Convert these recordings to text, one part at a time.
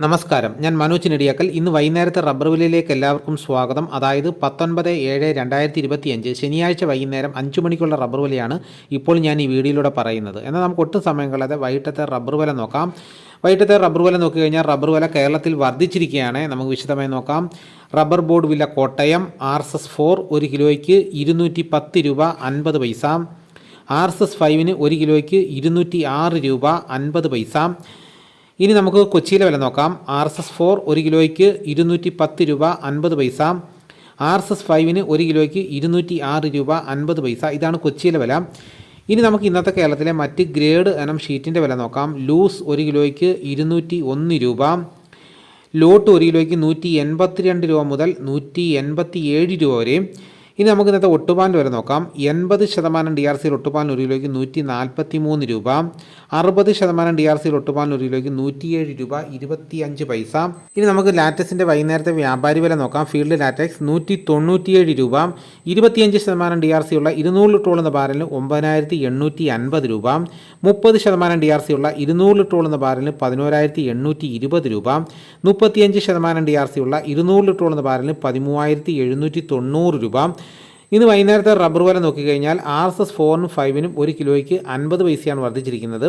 നമസ്കാരം. ഞാൻ മനോജ് നെടിയാക്കൽ ഇന്ന് വൈകുന്നേരത്തെ റബ്ബർ വിലയിലേക്ക് എല്ലാവർക്കും സ്വാഗതം. അതായത് പത്തൊൻപത് ഏഴ് രണ്ടായിരത്തി ഇരുപത്തിയഞ്ച് ശനിയാഴ്ച വൈകുന്നേരം അഞ്ച് മണിക്കുള്ള റബ്ബർ വിലയാണ് ഇപ്പോൾ ഞാൻ ഈ വീഡിയോയിലൂടെ പറയുന്നത്. എന്നാൽ നമുക്ക് ഒട്ടും സമയം കളയാതെ വൈകിട്ടത്തെ റബ്ബർ വില നോക്കാം. വൈകിട്ടത്തെ റബ്ബർ വില നോക്കിക്കഴിഞ്ഞാൽ റബ്ബർ വില കേരളത്തിൽ വർദ്ധിച്ചിരിക്കുകയാണ്. നമുക്ക് വിശദമായി നോക്കാം. റബ്ബർ ബോർഡ് വില Kottayam R S S four ഒരു കിലോയ്ക്ക് ഇരുന്നൂറ്റി പത്ത് രൂപ അൻപത് പൈസ. ആർ എസ് എസ് ഫൈവിന് ഒരു കിലോയ്ക്ക് ഇരുന്നൂറ്റി ആറ് രൂപ അൻപത് പൈസ. ഇനി നമുക്ക് കൊച്ചിയിലെ വില നോക്കാം. ആർ എസ് എസ് ഫോർ ഒരു കിലോയ്ക്ക് ഇരുന്നൂറ്റി പത്ത് രൂപ അൻപത് പൈസ. ആർ എസ് എസ് ഫൈവിന് ഒരു കിലോയ്ക്ക് ഇരുന്നൂറ്റി ആറ് രൂപ അൻപത് പൈസ. ഇതാണ് കൊച്ചിയിലെ വില. ഇനി നമുക്ക് ഇന്നത്തെ കേരളത്തിലെ മറ്റ് ഗ്രേഡ് ഇനം ഷീറ്റിന്റെ വില നോക്കാം. ലൂസ് ഒരു കിലോയ്ക്ക് ഇരുന്നൂറ്റി ഒന്ന് രൂപ. ലോട്ട് ഒരു കിലോയ്ക്ക് നൂറ്റി എൺപത്തിരണ്ട് രൂപ മുതൽ നൂറ്റി എൺപത്തി ഏഴ് രൂപ വരെയും ഇനി നമുക്ക് ഇന്നത്തെ ഒട്ടുപാലിന്റെ വരെ നോക്കാം. എൺപത് ശതമാനം ഡി ആർ സിയിൽ ഒട്ടുപാലിന് ഒരു കിലോയ്ക്ക് നൂറ്റി നാൽപ്പത്തി മൂന്ന് രൂപ. അറുപത് ശതമാനം ഡി ആർ സിയിൽ ഒട്ടുപാലിന് ഒരു കിലോയ്ക്ക് നൂറ്റിയേഴ് രൂപ ഇരുപത്തിയഞ്ച് പൈസ. ഇനി നമുക്ക് ലാറ്റക്സിന്റെ വൈകുന്നേരത്തെ വ്യാപാരി വില നോക്കാം. ഫീൽഡ് ലാറ്റക്സ് നൂറ്റി തൊണ്ണൂറ്റിയേഴ് രൂപ. ഇരുപത്തിയഞ്ച് ശതമാനം ഡി ആർ സി ഉള്ള ഇരുന്നൂറ് ലിറ്റർ ഉള്ള ബാരലിന് ഒമ്പതിനായിരത്തി എണ്ണൂറ്റി അൻപത് രൂപ. മുപ്പത് ശതമാനം ഡി ആർ സി ഉള്ള ഇരുന്നൂറ് ലിറ്റർ ഉള്ള ബാരലിന് പതിനോരായിരത്തി എണ്ണൂറ്റി ഇരുപത് രൂപ. മുപ്പത്തിയഞ്ച് ശതമാനം ഡി ആർ സി ഉള്ള ഇരുന്നൂറ് ലിറ്റർ ഉള്ള ബാരലിന് പതിമൂവായിരത്തി എഴുന്നൂറ്റി തൊണ്ണൂറ് രൂപ. ഇന്ന് വൈകുന്നേരത്തെ റബ്ബർ വില നോക്കിക്കഴിഞ്ഞാൽ ആർ എസ് എസ് ഫോറിനും ഫൈവിനും ഒരു കിലോയ്ക്ക് അൻപത് പൈസയാണ് വർദ്ധിച്ചിരിക്കുന്നത്.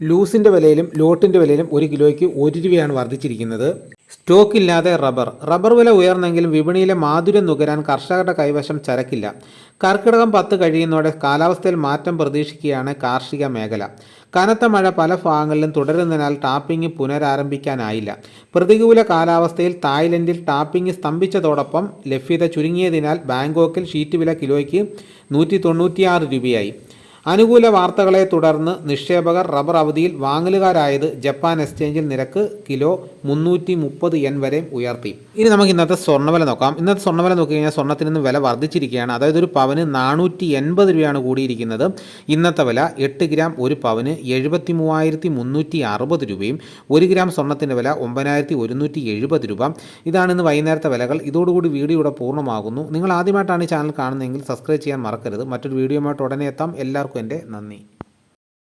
ലൂസിന്റെ വിലയിലും ലോട്ടിന്റെ വിലയിലും ഒരു കിലോയ്ക്ക് ഒരു രൂപയാണ് വർദ്ധിച്ചിരിക്കുന്നത്. സ്റ്റോക്ക് ഇല്ലാതെ റബ്ബർ. റബ്ബർ വില ഉയർന്നെങ്കിലും വിപണിയിലെ മാധുര്യം നുകരാൻ കർഷകരുടെ കൈവശം ചരക്കില്ല. കർക്കിടകം പത്ത് കഴിയുന്നതോടെ കാലാവസ്ഥയിൽ മാറ്റം പ്രതീക്ഷിക്കുകയാണ് കാർഷിക മേഖല. കനത്ത മഴ പല ഭാഗങ്ങളിലും തുടരുന്നതിനാൽ ടാപ്പിംഗ് പുനരാരംഭിക്കാനായില്ല. പ്രതികൂല കാലാവസ്ഥയിൽ തായ്ലൻഡിൽ ടാപ്പിംഗ് സ്തംഭിച്ചതോടൊപ്പം ലഭ്യത ചുരുങ്ങിയതിനാൽ ബാങ്കോക്കിൽ ഷീറ്റ് വില കിലോയ്ക്ക് നൂറ്റി തൊണ്ണൂറ്റിയാറ് രൂപയായി. അനുകൂല വാർത്തകളെ തുടർന്ന് നിക്ഷേപകർ റബ്ബർ അവധിയിൽ വാങ്ങലുകാരായത് ജപ്പാൻ എക്സ്ചേഞ്ചിൽ നിരക്ക് കിലോ മുന്നൂറ്റി മുപ്പത് എൻ വരെ ഉയർത്തി. ഇനി നമുക്ക് ഇന്നത്തെ സ്വർണവില നോക്കാം. ഇന്നത്തെ സ്വർണവില നോക്കി കഴിഞ്ഞാൽ സ്വർണത്തിൽ നിന്ന് വില വർദ്ധിച്ചിരിക്കുകയാണ്. അതായത് ഒരു പവന് നാനൂറ്റി എൺപത് രൂപയാണ് കൂടിയിരിക്കുന്നത്. ഇന്നത്തെ വില എട്ട് ഗ്രാം ഒരു പവന് എഴുപത്തി മൂവായിരത്തി മുന്നൂറ്റി അറുപത് രൂപയും ഒരു ഗ്രാം സ്വർണത്തിന്റെ വില ഒമ്പതിനായിരത്തി ഒരുന്നൂറ്റി എഴുപത് രൂപ. ഇതാണ് ഇന്ന് വൈകുന്നേരത്തെ വിലകൾ. ഇതോടുകൂടി വീഡിയോ ഇവിടെ പൂർണമാകുന്നു. നിങ്ങൾ ആദ്യമായിട്ടാണ് ഈ ചാനൽ കാണുന്നതെങ്കിൽ സബ്സ്ക്രൈബ് ചെയ്യാൻ മറക്കരുത്. മറ്റൊരു വീഡിയോയുമായിട്ട് ഉടനെ എത്താം. എല്ലാവർക്കും നന്ദി.